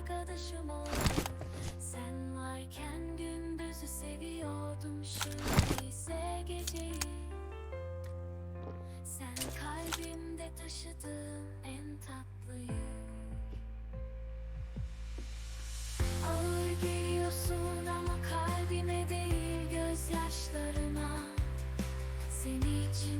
arkadaşım oldu Sen varken gündüzü seviyordum. Şimdi ise geceyi Sen kalbimde taşıdığın en tatlıyı. Ağır ama kalbime değil gözyaşlarına. Seni için